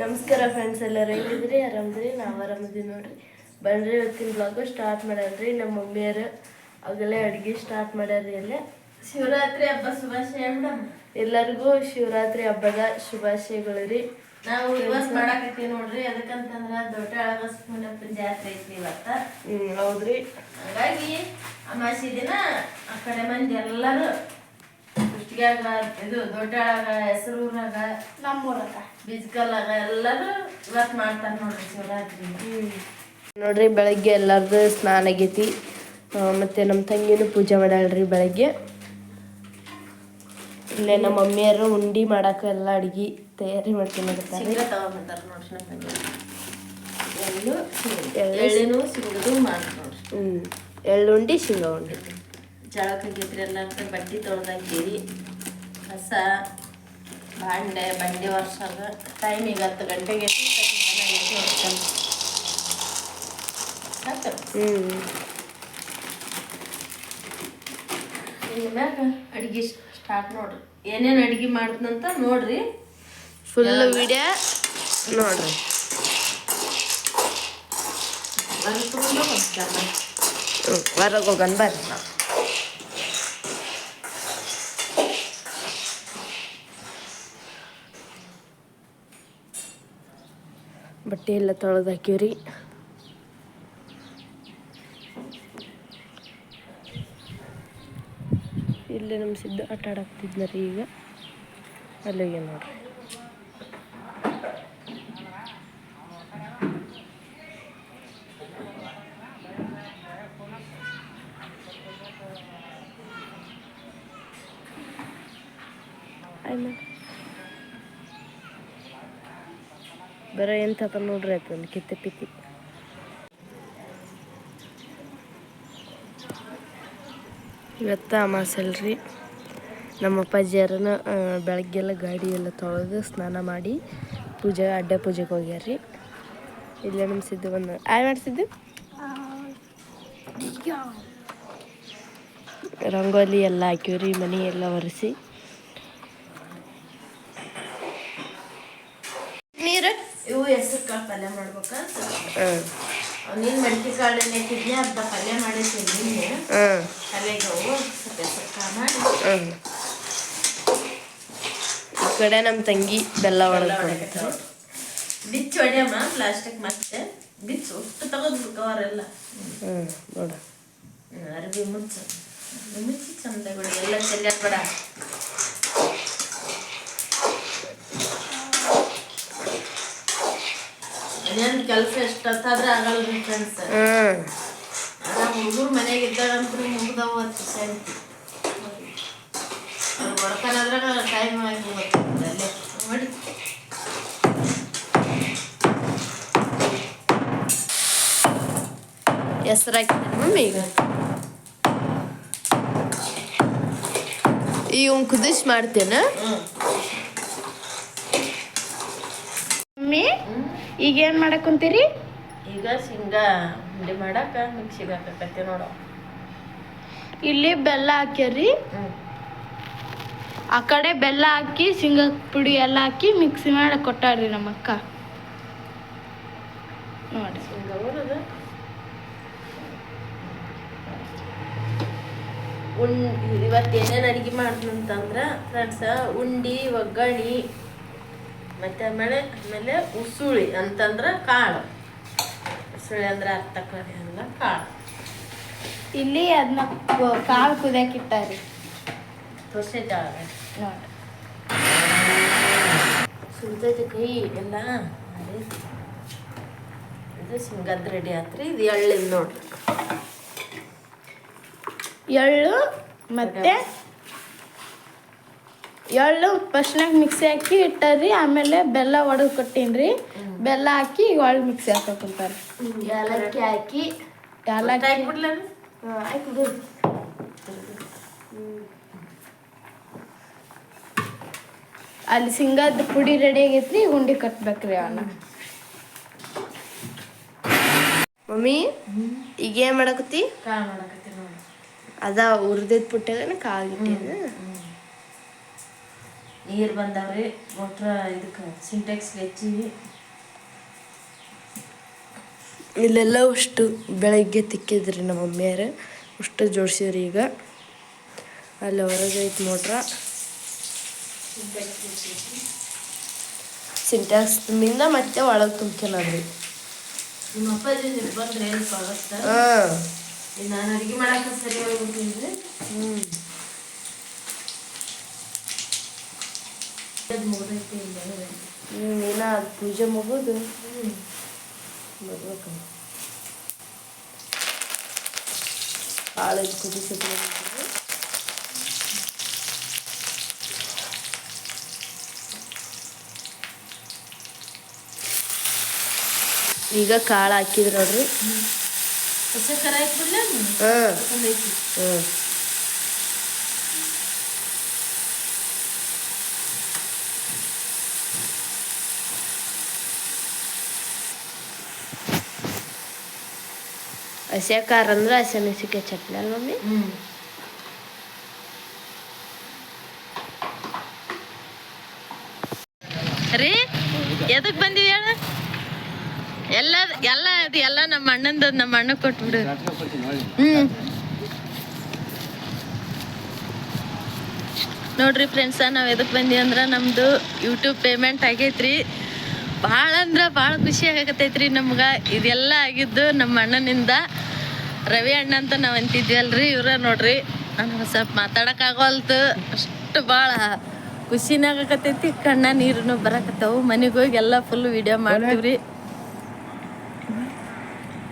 ನಮಸ್ಕಾರ ಫ್ರೆಂಡ್ಸ್ ಎಲ್ಲರೂ ಹೆಂಗಿದ್ರಿ ಆರಾಮದ್ರಿ? ನಾವು ಆರಾಮದೀವಿ ನೋಡ್ರಿ. ಬನ್ರಿ ಇವತ್ತಿನ ಬ್ಲಾಗು ಸ್ಟಾರ್ಟ್ ಮಾಡ್ಯಾರ್ರಿ ನಮ್ಮ ಮಮ್ಮಿಯರು ಅವಾಗೆಲ್ಲ ಅಡುಗೆ ಸ್ಟಾರ್ಟ್ ಮಾಡ್ಯಾರ್ರಿ ಅಲ್ಲೇ. ಶಿವರಾತ್ರಿ ಹಬ್ಬ ಶುಭಾಶಯ ಮೇಡಮ್ ಎಲ್ಲರಿಗೂ ಶಿವರಾತ್ರಿ ಹಬ್ಬದ ಶುಭಾಶಯಗಳು ರೀ. ನಾವು ಇವತ್ತು ಮಾಡಾಕತ್ತೀವಿ ನೋಡ್ರಿ. ಅದಕ್ಕಂತಂದ್ರ ದೊಡ್ಡ ಅಳಗಸ್ಮನಪ್ಪನ ಜಾತ್ರೆ ಐತಿ ಇವತ್ತ. ಹ್ಮ್ ಹೌದ್ರಿ. ಹಾಗಾಗಿ ಅಮಾಸಿ ದಿನ ಆ ಕಡೆ ಮಂದಿ ಎಲ್ಲರೂ ಕುಷ್ಟಿಗ್ಯಾಗ ಇದು ದೊಡ್ಡಾಗ ಹೆಸರೂರಾಗ ನಮ್ಮೂರಾಗ ಬಿಜ್ಕಲ್ಲಾಗ ಎಲ್ಲರೂ ಇವತ್ತು ಮಾಡ್ತಾರೆ ನೋಡ್ರಿ ಶಿವರಾತ್ರಿ. ನೋಡ್ರಿ ಬೆಳಗ್ಗೆ ಎಲ್ಲಾರ್ದು ಸ್ನಾನ ಆಗೈತಿ. ಮತ್ತು ನಮ್ಮ ತಂಗಿನೂ ಪೂಜೆ ಮಾಡ್ಯಾಳ್ರಿ ಬೆಳಗ್ಗೆ. ಇಲ್ಲೇ ನಮ್ಮ ಮಮ್ಮಿಯರು ಉಂಡಿ ಮಾಡಾಕ ಎಲ್ಲ ಅಡ್ಗಿ ತಯಾರಿ ಮಾಡ್ತೀನಿ ಶೀಘ್ರ ತಗೊಂಡ್ಬರ್ತಾರ ನೋಡ್ರಿ ನಮ್ಮ ತಂಗಿ. ಎಳ್ಳು ಸಿಗುದು ಮಾಡಿ ನೋಡ್ರಿ. ಹ್ಮ್. ಎಳ್ಳುಂಡಿ ಶೇಂಗಾ ಉಂಡಿ. ಜಳಕಾಗಿದ್ರಿ ಎಲ್ಲ ಬಟ್ಟೆ ತೊಳ್ದಾಕಿರಿ ಕಸ ಬಾಂಡೆ ಬಂಡಿ ವರ್ಷದ ಟೈಮ್ ಈಗ ಹತ್ತು ಗಂಟೆಗೆ ಹ್ಮ್. ಮ್ಯಾಗ ಅಡ್ಗೆ ಸ್ಟಾರ್ಟ್ ನೋಡ್ರಿ. ಏನೇನು ಅಡ್ಗೆ ಮಾಡ್ತಂತ ನೋಡ್ರಿ. ಫುಲ್ ವಿಡಿಯೋ ನೋಡ್ರಿ. ಹೊರಗೆ ಹೋಗೋಣ ಬರ್ರಿ ನಾವು. ಬಟ್ಟೆ ಎಲ್ಲ ತೊಳೆದು ಹಾಕಿವ್ರಿ ಇಲ್ಲಿ ನಮ್ಮ ಸಿದ್ಧ ಆಟ ಆಡಾಕ್ತಿದ್ನರಿ ಈಗ. ಅಲ್ಲಿಗೆ ನೋಡ್ರಿ. ಆಯ್ತು ಬರ ಎಂತಪ್ಪ ನೋಡ್ರಿ ಆಯ್ತು ಕಿತ್ತೆ ಪಿತ್ತಿ. ಇವತ್ತ ಅಮಾಸಲ್ರಿ ನಮ್ಮ ಅಪ್ಪಾಜಿಯಾರನ ಬೆಳಗ್ಗೆಲ್ಲ ಗಾಡಿ ಎಲ್ಲ ತೊಳೆದು ಸ್ನಾನ ಮಾಡಿ ಪೂಜೆ, ಅಡ್ಡ ಪೂಜೆಗೆ ಹೋಗ್ಯಾರ್ರಿ. ಇಲ್ಲೇ ನಮ್ಮ ಸಿದ್ದು ಒಂದು ಆಯ್ ಮಾಡಿಸಿದ್ದು ರಂಗೋಲಿ ಎಲ್ಲ ಹಾಕಿವ್ರಿ ಮನೆ ಎಲ್ಲ ಒರೆಸಿ ನೀರು ಇವು ಹೆಸರು ಕಾಳು ಪಲ್ಯ ಮಾಡ್ಬೇಕಂತ ನೀನ್ ಮಡಿಕೆ ಕಾಳು ನೆಟ್ಟಿದ್ನೆ ಅರ್ಧ ಪಲ್ಯ ಮಾಡಿರ್ತೀನಿ ನಿನ್ನೆ. ಹಾಂ. ಪಲ್ಯಗೆ ಅವು ಸ್ವಲ್ಪ ಮಾಡಿ. ಈ ಕಡೆ ನಮ್ಮ ತಂಗಿ ಬೆಲ್ಲ ಒಳಗೆ ಬಿಚ್ಚು ಹೊಡೆಯಮ್ಮ ಪ್ಲಾಸ್ಟಿಕ್ ಮತ್ತೆ? ಬಿಚ್ಚು ಒಟ್ಟು ತಗೋದು ಕವರೆಲ್ಲ ಹ್ಞೂ ನೋಡ. ಅರ್ಬಿ ಮುಚ್ಚು. ಮುಚ್ಚಿ ಚಂದ ಬಿಡು ಎಲ್ಲ ಚೆಲ್ಲಾಕ್ ಅದೇನು ಕೆಲಸ ಎಷ್ಟೊತ್ತಾದ್ರೆ ಆಗಲ್ಲ ಫ್ರೆಂಡ್ಸ್ ಹ್ಞೂ ಆರಾಮ್ ಹುಡುಗರು ಮನೆಯಾಗ ಇದ್ದಾಗಂತೂ ಮುಗ್ದವ ಶಾಂತಿ ಅವ್ರು ಹೊಡ್ಕೊಳದ್ರಾಗ ಟೈಮ್ ಆಗಿ ಅಲ್ಲೇ. ನೋಡಿ. ಹೆಸ್ರು ಹಾಕಿದ್ದೀನಿ ಮಮ್ಮಿ ಈಗ? ಕುದಿಸಿ ಕುದಿಸ್ ಮಾಡ್ತೇನೆ ಹ್ಞೂ ಮಮ್ಮಿ ಈಗ ಏನು ಮಾಡಕ್ ಕುಂತೀರಿ? ಈಗ ಶೇಂಗಾ ಉಂಡೆ ಮಾಡಕ ಮಿಕ್ಸಿಗೆ ಹಾಕಕತ್ತೆ ನೋಡು. ಇಲ್ಲಿ ಬೆಲ್ಲ ಹಾಕ್ಯಾರಿ ಆ ಕಡೆ ಬೆಲ್ಲ ಹಾಕಿ ಶೇಂಗಾ ಪುಡಿ ಎಲ್ಲ ಹಾಕಿ ಮಿಕ್ಸಿ ಮಾಡಿ ಕೊಟ್ಟಾರ್ರಿ ನಮ್ಮ ಅಕ್ಕ. ನೋಡಿ. ಶೇಂಗಾ ಹುರಿದು ಉಣ್ ಇವತ್ತು ಏನೇನು ಅಡುಗೆ ಮಾಡ್ತಂತಂದ್ರೆ ಫ್ರೆಂಡ್ಸ ಉಂಡಿ ಒಗ್ಗರಣೆ ಮತ್ತು ಆಮೇಲೆ ಆಮೇಲೆ ಉಸುಳಿ ಅಂತಂದ್ರೆ ಕಾಳು. ಉಸುಳಿ ಅಂದ್ರೆ ಅರ್ಥ ಕಡೆ ಅಲ್ಲ ಕಾಳು. ಇಲ್ಲಿ ಅದನ್ನ ಕಾಳು ಕುದಿಯಕ್ಕೆ ಇಟ್ಟಾರಿ. ತೋರ್ಸೈತೆ ನೋಡಿ. ಸುಲ್ತೈತೆ ಕೈ ಎಲ್ಲ ಇದು ಸಿಂಗದ್ ರೆಡಿ ಆತ್ರಿ. ಇದು ಎಳ್ಳಿಂದ ನೋಡ್ರಿ ಎಳ್ಳು ಮತ್ತೆ ಎಳ್ಳು ಫಸ್ಟ್ನಾಗ ಮಿಕ್ಸಿ ಹಾಕಿ ಇಟ್ಟಾರಿ ಆಮೇಲೆ ಬೆಲ್ಲ ಒಡೆದು ಕೊಟ್ಟೀನ್ರಿ. ಬೆಲ್ಲ ಹಾಕಿ ಒಳ್ಳೆ ಮಿಕ್ಸಿ ಹಾಕೋಕುಂತಾರೆ ಏಲಕ್ಕಿ ಹಾಕಿ. ಏಲಕ್ಕಿ ಅಲ್ಲಿ ಸಿಂಗದ ಪುಡಿ ರೆಡಿ ಆಗೈತ್ರಿ ಉಂಡಿ ಕಟ್ಬೇಕ್ರಿ ಅವನ್ನ ಮಮ್ಮಿ ಈಗ ಏನ್ ಮಾಡಕತ್ತಿ? ಕಾಳು ಮಾಡಕತ್ತಿ ನೋಡಿ. ಅದ ಉರ್ದಿದ್ ಪುಟ್ಟಾಗನ ಕಾಗಿಟ್ಟಿನ ನೀರು ಬಂದಾವ್ರಿ ಮೋಟ್ರ ಇದಕ್ಕೆ ಸಿಂಟೆಕ್ಸ್ಗೆ ಹೆಚ್ಚಿವಿ ಇಲ್ಲೆಲ್ಲ ಅಷ್ಟು ಬೆಳಗ್ಗೆ ತಿಕ್ಕಿದ್ರಿ ನಮ್ಮ ಮಮ್ಮಿಯರು ಅಷ್ಟು ಜೋಡಿಸಿದ್ರಿ ಈಗ. ಅಲ್ಲಿ ಹೊರಗೆ ಐತೆ ಮೋಟ್ರ ಸಿಂಟ್ಯಾಕ್ಸ್ ತುಂಬಿಂದ ಮತ್ತೆ ಒಳಗೆ ತುಂಬ್ಕೊಳದ್ರಿ ನಿಮ್ಮ ಅಪ್ಪಾಜಿ ಬಂದ್ರೆ ಹೆಲ್ಪ್ ಆಗುತ್ತೆ ಹಾಂ. ನಾನು ಅಡುಗೆ ಮಾಡಕ್ಕೆ ಸರಿ ಹೋಗ್ಬಿಟ್ಟಿದ್ರೆ ಹ್ಞೂ ಅದು ಮುಗ್ದೈತಿ ಇಲ್ಲ ಹ್ಞೂ ಪೂಜೆ ಮುಗಿದು. ಬರ್ಬೇಕು ಕಾಳು ಕುದಿಸಿದ್ರೆ ಈಗ ಕಾಳು ಹಾಕಿದ್ರು ನೋಡ್ರಿ. ಹಾಂ ಹ್ಞೂ ಹಸಿ ಖಾರ ಅಂದ್ರೆ ಹಸಿ ಮೆಣಸಿಕಾಯಿ ಚಟ್ನಿ ಅಲ್ಲ ಮಮ್ಮಿ? ರೀ ಎದಕ್ ಬಂದಿವಿ ಹೇಳ? ಎಲ್ಲ ಎಲ್ಲ ಅದು ಎಲ್ಲ ನಮ್ಮ ಅಣ್ಣಂದು ನಮ್ಮ ಅಣ್ಣ ಕೊಟ್ಬಿಡು. ಹ್ಮ್. ನೋಡ್ರಿ ಫ್ರೆಂಡ್ಸ ನಾವು ಎದಕ್ ಬಂದಿ ಅಂದ್ರ ನಮ್ದು ಯೂಟ್ಯೂಬ್ ಪೇಮೆಂಟ್ ಆಗೈತ್ರಿ. ಭಾಳ ಅಂದ್ರೆ ಭಾಳ ಖುಷಿ ಆಗಕತ್ತೈತ್ರಿ ನಮ್ಗೆ. ಇದೆಲ್ಲ ಆಗಿದ್ದು ನಮ್ಮ ಅಣ್ಣನಿಂದ ರವಿ ಅಣ್ಣ ಅಂತ ನಾವು ಅಂತಿದ್ವಲ್ರಿ ಇವ್ರ ನೋಡ್ರಿ. ನನಗೆ ಸ್ವಲ್ಪ ಮಾತಾಡೋಕ್ಕಾಗೋಲ್ತು ಅಷ್ಟು ಭಾಳ ಖುಷಿನಾಗಕತ್ತೈತಿ ಕಣ್ಣ ನೀರು ಬರಕತ್ತವು. ಮನೆಗೆ ಹೋಗಿ ಎಲ್ಲ ಫುಲ್ ವಿಡಿಯೋ ಮಾಡ್ತೀವ್ರಿ.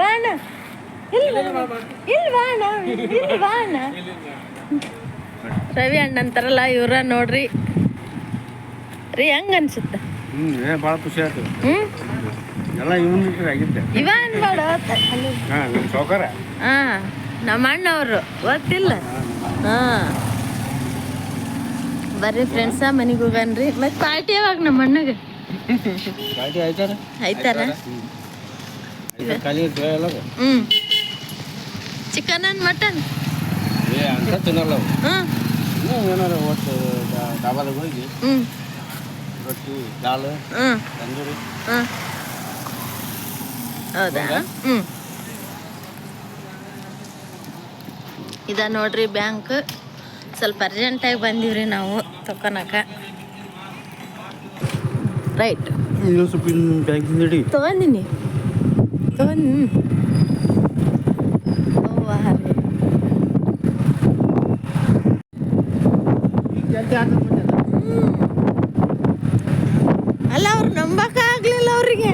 ಬಾಣ. ರವಿ ಅಣ್ಣ ಅಂತಾರಲ್ಲ ಇವ್ರ ನೋಡ್ರಿ. ರೀ ಹೆಂಗ ಅನ್ಸುತ್ತ? ಏ ಭಾಳ ಖುಷಿ ಆಯ್ತು ಹ್ಮ್? ಎಲ್ಲ ಇವನ್ ಆಗಿದ್ದೆ. ಇವ ಅನ್ಬೇಡ ಹಾ ನಮ್ಮ ಸೌಕರ ಹಾ ನಮ್ಮ ಅಣ್ಣವ್ರು ಗೊತ್ತಿಲ್ಲ. ಹಾಂ. ಬರ್ರಿ ಫ್ರೆಂಡ್ಸ ಮನೆಗೆ ಹೋಗನ್ರಿ. ಮತ್ತೆ ಪಾರ್ಟಿ ಯಾವಾಗ ನಮ್ಮ ಅಣ್ಣಗೆ? ಪಾರ್ಟಿ ಆಯ್ತಾರ? ಆಯ್ತಾರ? ಹ್ಮ್. ಚಿಕನ್ ಅಂಡ್ ಮಟನ್ ಏ ಅಂತ ತಿನ್ನಲ್ಲ ಇನ್ನೂ ಏನಾರ ಒಟ್ಟು ಡಾಬಾದಾಗ ಹೋಗಿ? ಹ್ಮ್. ರೊಟ್ಟಿ ದಾಲ್ ತಂದೂರಿ. ಹೌದಾ? ಹ್ಞೂ ಇದ ನೋಡ್ರಿ ಬ್ಯಾಂಕ್. ಸ್ವಲ್ಪ ಅರ್ಜೆಂಟಾಗಿ ಬಂದಿವ್ರಿ ನಾವು ತಕ್ಕನಕ ರೈಟ್ ತಗೊಂಡಿನಿ. ತಗೊಂಡ್ ಅವ್ವ ರೀ. ಅಲ್ಲ ಅವ್ರು ನಂಬಕ ಆಗ್ಲಿಲ್ಲ ಅವ್ರಿಗೆ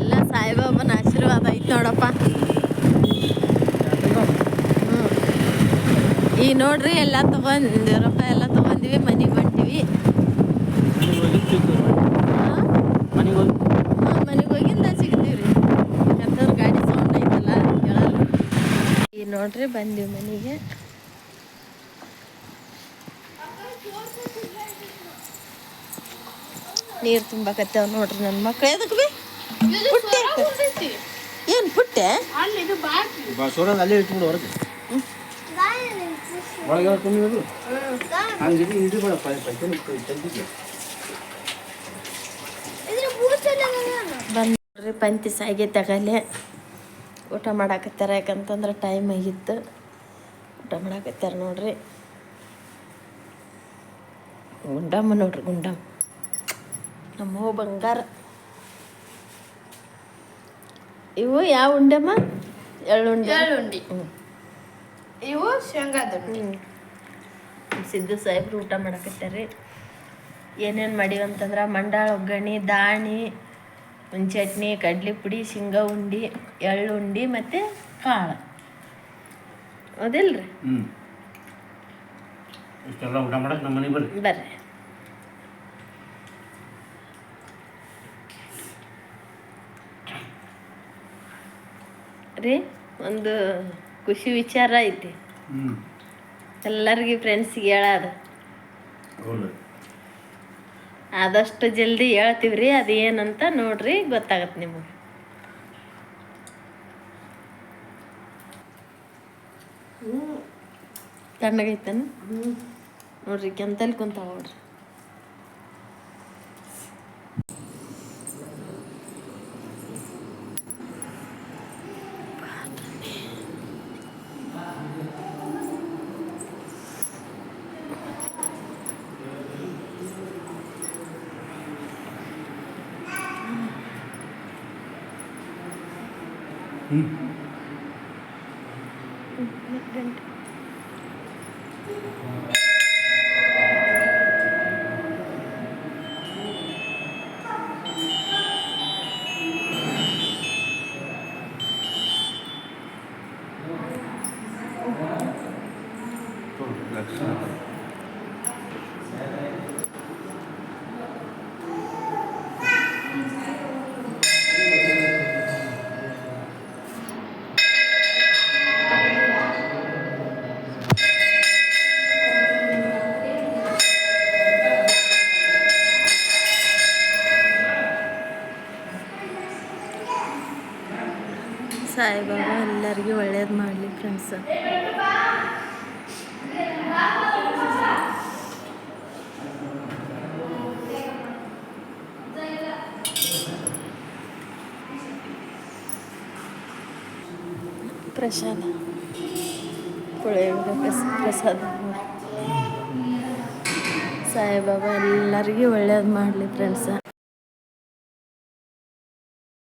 ಎಲ್ಲ ಸಾಯಿಬಾಬನ ಆಶೀರ್ವಾದ ಐತ್ ನೋಡಪ್ಪ ಹ್ಮ್. ಈ ನೋಡ್ರಿ ಎಲ್ಲ ತಗೊಂಡ್ ರೊಕ್ಕ ಎಲ್ಲ ತಗೊಂಡಿವಿ ಮನೆಗೆ ಹೊಂಟಿವಿ. ಮನೆಗೆ ಹೋಗಿಂದ ಸಿಗ್ತೀವಿ ರೀ ಯಾಕಂದ್ರೆ ಗಾಡಿ ಸೌಂಡ್ ಐತಲ್ಲ ಕೇಳಲ್ಲ. ಈ ನೋಡ್ರಿ ಬಂದೀವಿ ಮನೆಗೆ. ನೀರು ತುಂಬಕತ್ತೇವ್ ನೋಡ್ರಿ ನನ್ನ ಮಕ್ಳು. ಎದಕ್ ಬಿ? ಪುಟ್ಟೆ. ಏನು ಪುಟ್ಟೆ? ಒಳಗೆ ಹಂಗೆ ಇಂಡಿ ಬೇಡ ಪಂಚೆ ಬಂದು ನೋಡ್ರಿ ಪಂತಿ ಸಾಗಿ ತಗಲೆ ಊಟ ಮಾಡಾಕತ್ತಾರ ಯಾಕಂತಂದ್ರೆ ಟೈಮ್ ಆಗಿತ್ತು. ಊಟ ಮಾಡಾಕತ್ತಾರ ನೋಡ್ರಿ. ಗುಂಡಮ್ಮ ನೋಡ್ರಿ ಗುಂಡಮ್ಮ. ನಮ್ಮ ಬಂಗಾರ. ಇವು ಯಾವ ಉಂಡಮ್ಮ? ಎಳ್ಳುಂಡೆ ಎಳ್ಳುಂಡಿ. ಹ್ಞೂ ಇವು ಶೇಂಗಾದ ಸಿದ್ದು ಸಾಹೇಬ್ರು ಊಟ ಮಾಡಕತ್ತಾರೆ. ಏನೇನು ಮಾಡೀವಿ ಅಂತಂದ್ರೆ ಮಂಡಾಳ ಒಗ್ಗರಣೆ ದಾಣಿ ಒಂದು ಚಟ್ನಿ ಕಡ್ಲಿ ಪುಡಿ ಶೇಂಗಾ ಉಂಡಿ ಎಳ್ಳು ಉಂಡಿ ಮತ್ತು ಕಾಳು. ಹೌದಿಲ್ರಿ? ಇಷ್ಟೆಲ್ಲ ಊಟ ಮಾಡಕ್ಕೆ ನಮ್ಮ ಮನೆಗೆ ಬರ್ರಿ. ಬರ್ರಿ. ರೀ ಒಂದು ಖುಷಿ ವಿಚಾರ ಐತಿ. ಎಲ್ಲರಿಗೂ ಫ್ರೆಂಡ್ಸಿಗೆ ಹೇಳೋದು ಆದಷ್ಟು ಜಲ್ದಿ ಹೇಳ್ತೀವಿ ರೀ ಅದು ಏನಂತ ನೋಡ್ರಿ ಗೊತ್ತಾಗತ್ತೆ ನಿಮಗೆ. ತಣ್ಣಗೈತನ? ನೋಡ್ರಿ ಕೆಂತಲ್ಲಿ ಕುಂತಾವ ನೋಡ್ರಿ. ಮಾಡಲಿ ಫ್ರೆಂಡ್ಸ್ ಪ್ರಸಾದ ಪುಳಿಯೋಗರೆ ಪ್ರಸ- ಪ್ರಸಾದ ಸಾಯಿಬಾಬಾ ಎಲ್ಲರಿಗೂ ಒಳ್ಳೇದು ಮಾಡಲಿ ಫ್ರೆಂಡ್ಸ